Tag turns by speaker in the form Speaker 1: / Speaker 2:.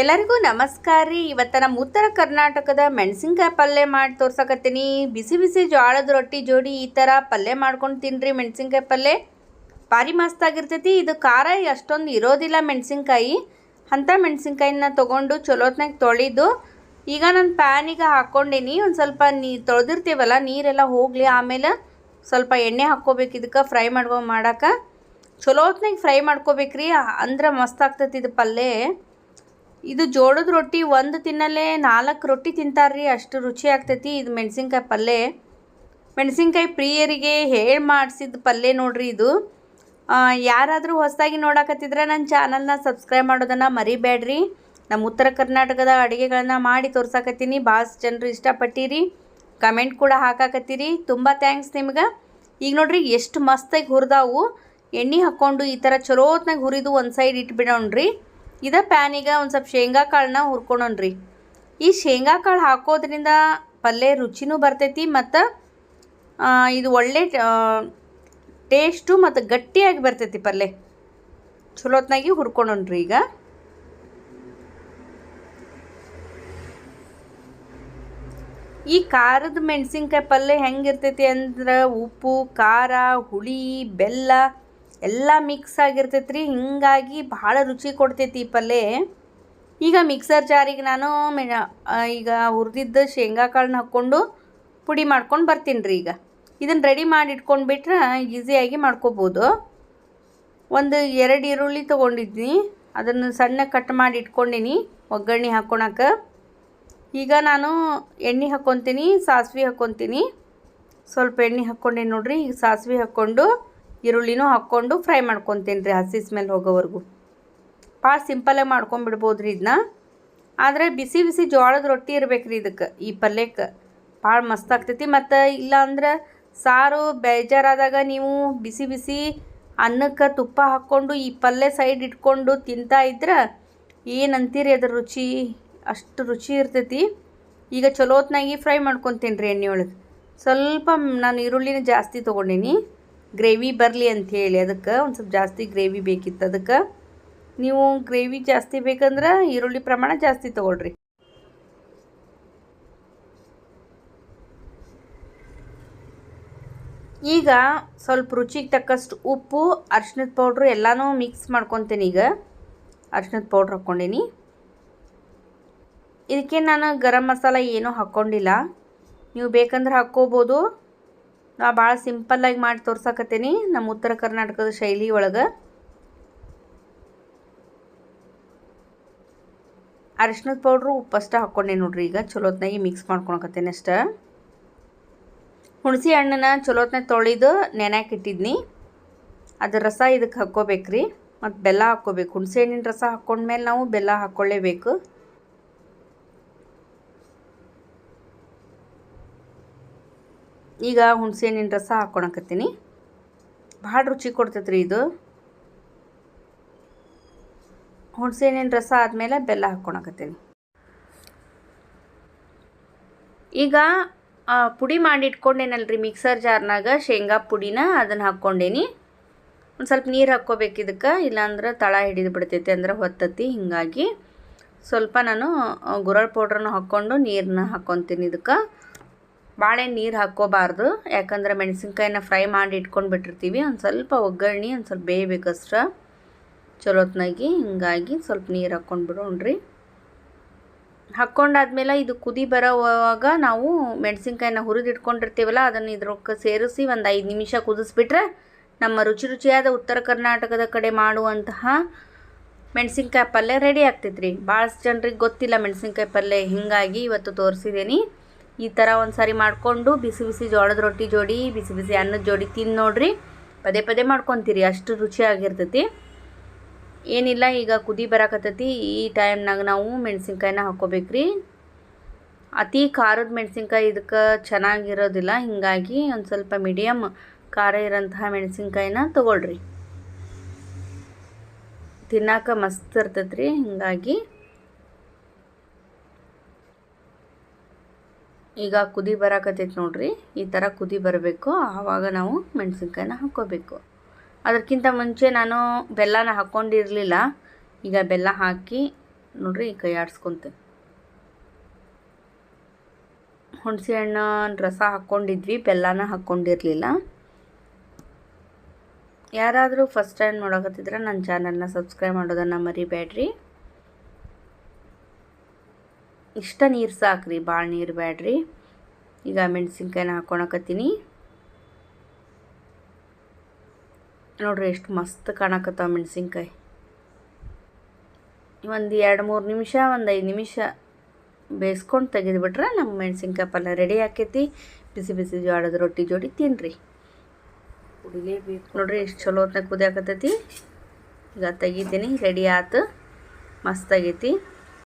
Speaker 1: ಎಲ್ಲರಿಗೂ ನಮಸ್ಕಾರ ರೀ. ಇವತ್ತು ನಮ್ಮ ಉತ್ತರ ಕರ್ನಾಟಕದ ಮೆಣಸಿನ್ಕಾಯಿ ಪಲ್ಯ ಮಾಡಿ ತೋರ್ಸಕತ್ತೀನಿ. ಬಿಸಿ ಬಿಸಿ ಜೋಳದ ರೊಟ್ಟಿ ಜೋಡಿ ಈ ಥರ ಪಲ್ಯ ಮಾಡ್ಕೊಂಡು ತಿನ್ನಿರಿ ಮೆಣಸಿನ್ಕಾಯಿ ಪಲ್ಯ. ಭಾರಿ ಮಸ್ತಾಗಿರ್ತೈತಿ ಇದು ಖಾರ ಅಷ್ಟೊಂದು ಇರೋದಿಲ್ಲ ಮೆಣಸಿನ್ಕಾಯಿ. ಅಂಥ ಮೆಣಸಿನ್ಕಾಯಿನ ತೊಗೊಂಡು ಚಲೋತ್ನಾಗ ತೊಳೆದು ಈಗ ನಾನು ಪ್ಯಾನಿಗೆ ಹಾಕ್ಕೊಂಡೇನಿ. ಒಂದು ಸ್ವಲ್ಪ ನೀ ತೊಳೆದಿರ್ತೀವಲ್ಲ, ನೀರೆಲ್ಲ ಹೋಗಲಿ ಆಮೇಲೆ ಸ್ವಲ್ಪ ಎಣ್ಣೆ ಹಾಕ್ಕೋಬೇಕು ಇದಕ್ಕೆ, ಫ್ರೈ ಮಾಡ್ಕೊ ಮಾಡೋಕೆ. ಚಲೋತ್ನಾಗ ಫ್ರೈ ಮಾಡ್ಕೋಬೇಕ್ರಿ. ಅಂದ್ರೆ ಮಸ್ತ್ ಆಗ್ತೈತಿ ಇದು ಪಲ್ಯ. ಇದು ಜೋಳದ ರೊಟ್ಟಿ ಒಂದು ತಿನ್ನಲ್ಲೇ ನಾಲ್ಕು ರೊಟ್ಟಿ ತಿಂತಾರ್ರಿ, ಅಷ್ಟು ರುಚಿ ಆಗ್ತೈತಿ ಇದು ಮೆಣಸಿನ್ಕಾಯಿ ಪಲ್ಲೆ ಮೆಣಸಿನ್ಕಾಯಿ ಪ್ರಿಯರಿಗೆ ಹೇಳಿ ಮಾಡಿಸಿದ ಪಲ್ಯ ನೋಡ್ರಿ ಇದು. ಯಾರಾದರೂ ಹೊಸದಾಗಿ ನೋಡಕತ್ತಿದ್ರೆ ನನ್ನ ಚಾನಲ್ನ ಸಬ್ಸ್ಕ್ರೈಬ್ ಮಾಡೋದನ್ನು ಮರಿಬೇಡ್ರಿ ನಮ್ಮ ಉತ್ತರ ಕರ್ನಾಟಕದ ಅಡುಗೆಗಳನ್ನ ಮಾಡಿ ತೋರ್ಸಾಕತ್ತೀನಿ. ಭಾಳ ಜನರು ಇಷ್ಟಪಟ್ಟಿರಿ. ಕಮೆಂಟ್ ಕೂಡ ಹಾಕಾಕತ್ತೀರಿ. ತುಂಬ ಥ್ಯಾಂಕ್ಸ್ ನಿಮ್ಗೆ. ಈಗ ನೋಡ್ರಿ ಎಷ್ಟು ಮಸ್ತಾಗಿ ಹುರಿದಾವು. ಎಣ್ಣೆ ಹಾಕ್ಕೊಂಡು ಈ ಥರ ಚಲೋತ್ನಾಗ ಹುರಿದು ಒಂದು ಸೈಡ್ ಇಟ್ಬಿಡೋಣ್ರಿ. ಇದ ಪ್ಯಾನಿಗೆ ಒಂದು ಸ್ವಲ್ಪ ಶೇಂಗಾ ಕಾಳನ್ನ ಹುರ್ಕೊಳೋಣ್ರಿ ಈ ಶೇಂಗಾ ಕಾಳು ಹಾಕೋದ್ರಿಂದ ಪಲ್ಯ ರುಚಿನೂ ಬರ್ತೈತಿ ಮತ್ತು ಇದು ಒಳ್ಳೆ ಟೇಸ್ಟು ಮತ್ತು ಗಟ್ಟಿಯಾಗಿ ಬರ್ತೈತಿ ಪಲ್ಯ. ಚಲೋತ್ನಾಗಿ ಹುರ್ಕೊಳೋಣ್ರಿ ಈಗ. ಈ ಖಾರದ ಮೆಣಸಿನ್ಕಾಯಿ ಪಲ್ಯ ಹೆಂಗಿರ್ತೈತಿ ಅಂದ್ರೆ ಉಪ್ಪು, ಖಾರ, ಹುಳಿ, ಬೆಲ್ಲ ಎಲ್ಲ ಮಿಕ್ಸ್ ಆಗಿರ್ತೈತ್ರಿ. ರೀ ಹಿಂಗಾಗಿ ಭಾಳ ರುಚಿ ಕೊಡ್ತೈತಿ ಈ ಪಲ್ಯ. ಈಗ ಮಿಕ್ಸರ್ ಜಾರಿಗೆ ನಾನು ಈಗ ಹುರಿದಿದ್ದ ಶೇಂಗಾ ಕಾಳನ್ನ ಹಾಕ್ಕೊಂಡು ಪುಡಿ ಮಾಡ್ಕೊಂಡು ಬರ್ತೀನಿ ರೀ ಈಗ. ಇದನ್ನು ರೆಡಿ ಮಾಡಿ ಇಟ್ಕೊಂಡು ಬಿಟ್ರೆ ಈಸಿಯಾಗಿ ಮಾಡ್ಕೋಬೋದು. ಒಂದು ಎರಡು ಈರುಳ್ಳಿ ತೊಗೊಂಡಿದ್ದೀನಿ ಅದನ್ನು ಸಣ್ಣ ಕಟ್ ಮಾಡಿ ಇಟ್ಕೊಂಡಿನಿ. ಒಗ್ಗರಣೆ ಹಾಕ್ಕೊಳಕ್ಕೆ ಈಗ ನಾನು ಎಣ್ಣೆ ಹಾಕ್ಕೊತೀನಿ ಸಾಸಿವೆ ಹಾಕ್ಕೊತೀನಿ ಸ್ವಲ್ಪ ಎಣ್ಣೆ ಹಾಕ್ಕೊಂಡೆ ನೋಡಿರಿ, ಈಗ ಸಾಸಿವೆ ಹಾಕ್ಕೊಂಡು ಈರುಳ್ಳಿನೂ ಹಾಕ್ಕೊಂಡು ಫ್ರೈ ಮಾಡ್ಕೊತೀನಿ ರೀ ಹಸಿ ಸ್ಮೆಲ್ ಹೋಗೋವರೆಗೂ. ಭಾಳ ಸಿಂಪಲಾಗಿ ಮಾಡ್ಕೊಂಬಿಡ್ಬೋದು ರೀ ಇದನ್ನ ಆದರೆ ಬಿಸಿ ಬಿಸಿ ಜೋಳದ ರೊಟ್ಟಿ ಇರ್ಬೇಕು ರೀ ಇದಕ್ಕೆ, ಈ ಪಲ್ಯಕ್ಕೆ. ಭಾಳ ಮಸ್ತ್ ಆಗ್ತೈತಿ. ಮತ್ತು ಇಲ್ಲ ಅಂದ್ರೆ ಸಾರು ಬೇಜಾರಾದಾಗ ನೀವು ಬಿಸಿ ಬಿಸಿ ಅನ್ನಕ್ಕೆ ತುಪ್ಪ ಹಾಕ್ಕೊಂಡು ಈ ಪಲ್ಯ ಸೈಡ್ ಇಟ್ಕೊಂಡು ತಿಂತಾ ಇದ್ರೆ ಏನಂತೀರಿ ಅದ್ರ ರುಚಿ? ಅಷ್ಟು ರುಚಿ ಇರ್ತೈತಿ. ಈಗ ಚಲೋತ್ನಾಗಿ ಫ್ರೈ ಮಾಡ್ಕೊತೀನಿ ರೀ ಎಣ್ಣೆ ಒಳಗೆ. ಸ್ವಲ್ಪ ನಾನು ಈರುಳ್ಳಿನ ಜಾಸ್ತಿ ತೊಗೊಂಡೀನಿ. ಗ್ರೇವಿ ಬರಲಿ ಅಂಥೇಳಿ ಅದಕ್ಕೆ ಒಂದು ಸ್ವಲ್ಪ ಜಾಸ್ತಿ ಗ್ರೇವಿ ಬೇಕಿತ್ತು. ಅದಕ್ಕೆ ನೀವು ಗ್ರೇವಿ ಜಾಸ್ತಿ ಬೇಕಂದ್ರೆ ಈರುಳ್ಳಿ ಪ್ರಮಾಣ ಜಾಸ್ತಿ ತೊಗೊಳ್ರಿ. ಈಗ ಸ್ವಲ್ಪ ರುಚಿಗೆ ತಕ್ಕಷ್ಟು ಉಪ್ಪು ಅರ್ಶಿನದ ಪೌಡ್ರು ಎಲ್ಲನೂ ಮಿಕ್ಸ್ ಮಾಡ್ಕೊತೀನಿ ಈಗ. ಅರ್ಶಿನದ ಪೌಡ್ರ್ ಹಾಕ್ಕೊಂಡೀನಿ. ಇದಕ್ಕೆ ನಾನು ಗರಂ ಮಸಾಲ ಏನೂ ಹಾಕ್ಕೊಂಡಿಲ್ಲ. ನೀವು ಬೇಕಂದ್ರೆ ಹಾಕ್ಕೋಬೋದು. ನಾ ಭಾಳ ಸಿಂಪಲ್ಲಾಗಿ ಮಾಡಿ ತೋರ್ಸಕತ್ತೀನಿ ನಮ್ಮ ಉತ್ತರ ಕರ್ನಾಟಕದ ಶೈಲಿ ಒಳಗೆ. ಅರಿಶಿನದ ಪೌಡ್ರು ಉಪ್ಪಷ್ಟ ಹಾಕ್ಕೊಂಡೆ ನೋಡ್ರಿ ಈಗ, ಚಲೋತ್ನಾಗಿ ಮಿಕ್ಸ್ ಮಾಡ್ಕೊಳಕತ್ತೇನೆ ಅಷ್ಟೇ. ಹುಣಸೆ ಹಣ್ಣನ್ನ ಚಲೋತ್ನಾಗ ತೊಳೆದು ನೆನೆಯಕ್ಕೆ ಇಟ್ಟಿದ್ನಿ. ಅದು ರಸ ಇದಕ್ಕೆ ಹಾಕ್ಕೋಬೇಕ್ರಿ, ಮತ್ತು ಬೆಲ್ಲ ಹಾಕ್ಕೋಬೇಕು. ಹುಣಸೆ ಹಣ್ಣಿನ ರಸ ಹಾಕ್ಕೊಂಡ್ಮೇಲೆ ನಾವು ಬೆಲ್ಲ ಹಾಕ್ಕೊಳ್ಳೇಬೇಕು. ಈಗ ಹುಣಸೆ ಹಣ್ಣಿನ ರಸ ಹಾಕ್ಕೊಳಕತ್ತೀನಿ ಭಾಳ ರುಚಿ ಕೊಡ್ತೈತ್ರಿ ಇದು. ಹುಣಸೆ ಹಣ್ಣಿನ ರಸ ಆದಮೇಲೆ ಬೆಲ್ಲ ಹಾಕ್ಕೊಳಕತ್ತೀನಿ ಈಗ ಪುಡಿ ಮಾಡಿ ಇಟ್ಕೊಂಡೇನಲ್ರಿ ಮಿಕ್ಸರ್ ಜಾರ್ನಾಗ ಶೇಂಗಾ ಪುಡಿನ ಅದನ್ನು ಹಾಕ್ಕೊಂಡೇನಿ. ಒಂದು ಸ್ವಲ್ಪ ನೀರು ಹಾಕ್ಕೋಬೇಕು ಇದಕ್ಕೆ, ಇಲ್ಲಾಂದ್ರೆ ತಳ ಹಿಡಿದು ಬಿಡ್ತೈತಿ ಅಂದ್ರೆ ಹೊತ್ತತಿ, ಹೀಗಾಗಿ. ಸ್ವಲ್ಪ ನಾನು ಗುರಳ್ ಪೌಡ್ರನ್ನು ಹಾಕ್ಕೊಂಡು ನೀರನ್ನ ಹಾಕ್ಕೊತೀನಿ ಇದಕ್ಕೆ. ಭಾಳ ನೀರು ಹಾಕ್ಕೋಬಾರ್ದು. ಯಾಕಂದ್ರೆ ಮೆಣಸಿನ್ಕಾಯಿನ ಫ್ರೈ ಮಾಡಿ ಇಟ್ಕೊಂಡು ಬಿಟ್ಟಿರ್ತೀವಿ. ಒಂದು ಸ್ವಲ್ಪ ಒಗ್ಗರಣೆ, ಒಂದು ಸ್ವಲ್ಪ ಬೇಯಬೇಕಷ್ಟ ಚಲೋತ್ನಾಗಿ ಹಿಂಗಾಗಿ ಸ್ವಲ್ಪ ನೀರು ಹಾಕ್ಕೊಂಡು ಬಿಡೋಣ್ರಿ. ಹಾಕ್ಕೊಂಡಾದ್ಮೇಲೆ ಇದು ಕುದಿ ಬರೋವಾಗ ನಾವು ಮೆಣಸಿನ್ಕಾಯಿನ ಹುರಿದಿಟ್ಕೊಂಡಿರ್ತೀವಲ್ಲ, ಅದನ್ನು ಇದ್ರೊಕ್ಕೆ ಸೇರಿಸಿ ಒಂದು ಐದು ನಿಮಿಷ ಕುದಿಸ್ಬಿಟ್ರೆ ನಮ್ಮ ರುಚಿ ರುಚಿಯಾದ ಉತ್ತರ ಕರ್ನಾಟಕದ ಕಡೆ ಮಾಡುವಂತಹ ಮೆಣಸಿನ್ಕಾಯಿ ಪಲ್ಯ ರೆಡಿ ಆಗ್ತೈತ್ರಿ. ಭಾಳಷ್ಟು ಜನರಿಗೆ ಗೊತ್ತಿಲ್ಲ ಮೆಣಸಿನ್ಕಾಯಿ ಪಲ್ಯ ಹಿಂಗಾಗಿ ಇವತ್ತು ತೋರಿಸಿದ್ದೀನಿ ಈ ಥರ ಒಂದು ಸಾರಿ ಮಾಡಿಕೊಂಡು ಬಿಸಿ ಬಿಸಿ ಜೋಳದ ರೊಟ್ಟಿ ಜೋಡಿ, ಬಿಸಿ ಬಿಸಿ ಅನ್ನದ ಜೋಡಿ ತಿಂದು ನೋಡ್ರಿ. ಪದೇ ಪದೇ ಮಾಡ್ಕೊತೀರಿ, ಅಷ್ಟು ರುಚಿಯಾಗಿರ್ತೈತಿ. ಏನಿಲ್ಲ, ಈಗ ಕುದಿ ಬರಕತ್ತೈತಿ. ಈ ಟೈಮ್ನಾಗ ನಾವು ಮೆಣಸಿನ್ಕಾಯಿನ ಹಾಕ್ಕೋಬೇಕ್ರಿ ಅತಿ ಖಾರದ ಮೆಣಸಿನ್ಕಾಯಿ ಇದಕ್ಕೆ ಚೆನ್ನಾಗಿರೋದಿಲ್ಲ. ಹೀಗಾಗಿ ಒಂದು ಸ್ವಲ್ಪ ಮೀಡಿಯಮ್ ಖಾರ ಇರೋಂತಹ ಮೆಣಸಿನ್ಕಾಯಿನ ತೊಗೊಳ್ರಿ. ತಿನ್ನಾಕ ಮಸ್ತ್ ಇರ್ತೈತ್ರಿ. ಹೀಗಾಗಿ ಹಿಂಗಾಗಿ ಈಗ ಕುದಿ ಬರಾಕತ್ತೈತೆ ನೋಡ್ರಿ. ಈ ಥರ ಕುದಿ ಬರಬೇಕು. ಆವಾಗ ನಾವು ಮೆಣಸಿನ್ಕಾಯಿನ ಹಾಕ್ಕೋಬೇಕು. ಅದಕ್ಕಿಂತ ಮುಂಚೆ ನಾನು ಬೆಲ್ಲನ ಹಾಕ್ಕೊಂಡಿರಲಿಲ್ಲ ಈಗ ಬೆಲ್ಲ ಹಾಕಿ ನೋಡ್ರಿ ಕೈ ಆಡಿಸ್ಕೊಂತೆ. ಹುಣಸೆ ರಸ ಹಾಕ್ಕೊಂಡಿದ್ವಿ ಬೆಲ್ಲನ ಹಾಕ್ಕೊಂಡಿರಲಿಲ್ಲ ಯಾರಾದರೂ ಫಸ್ಟ್ ಟೈಮ್ ನೋಡಕತ್ತಿದ್ರೆ ನನ್ನ ಚಾನಲ್ನ ಸಬ್ಸ್ಕ್ರೈಬ್ ಮಾಡೋದನ್ನು ಮರಿಬೇಡ್ರಿ. ಇಷ್ಟ ನೀರು ಸಾಕ್ರಿ ಭಾಳ ನೀರು ಬೇಡ್ರಿ ಈಗ ಮೆಣಸಿನ್ಕಾಯಿನ ಹಾಕ್ಕೊಳಕತ್ತೀನಿ ನೋಡ್ರಿ ಎಷ್ಟು ಮಸ್ತ್ ಕಾಣಕತ್ತಾವ ಮೆಣಸಿನ್ಕಾಯಿ. ಒಂದು ಎರಡು ಮೂರು ನಿಮಿಷ, ಒಂದು ಐದು ನಿಮಿಷ ಬೇಯಿಸ್ಕೊಂಡು ತೆಗೆದುಬಿಟ್ರೆ ನಮ್ಮ ಮೆಣಸಿನ್ಕಾಯಿ ಪಲ್ಯ ರೆಡಿ ಆಕೈತಿ. ಬಿಸಿ ಬಿಸಿ ಜೋಳದ ರೊಟ್ಟಿ ಜೋಡಿ ತಿನ್ನಿರಿ ಕುಡಿಲೇಬೇಕು ನೋಡ್ರಿ ಎಷ್ಟು ಚಲೋ ಹೊತ್ನಾಗ ಕುದಿಯಾಕತ್ತೈತಿ. ಈಗ ತೆಗಿತೀನಿ ರೆಡಿ ಆತು. ಮಸ್ತ್ ಆಗೈತಿ.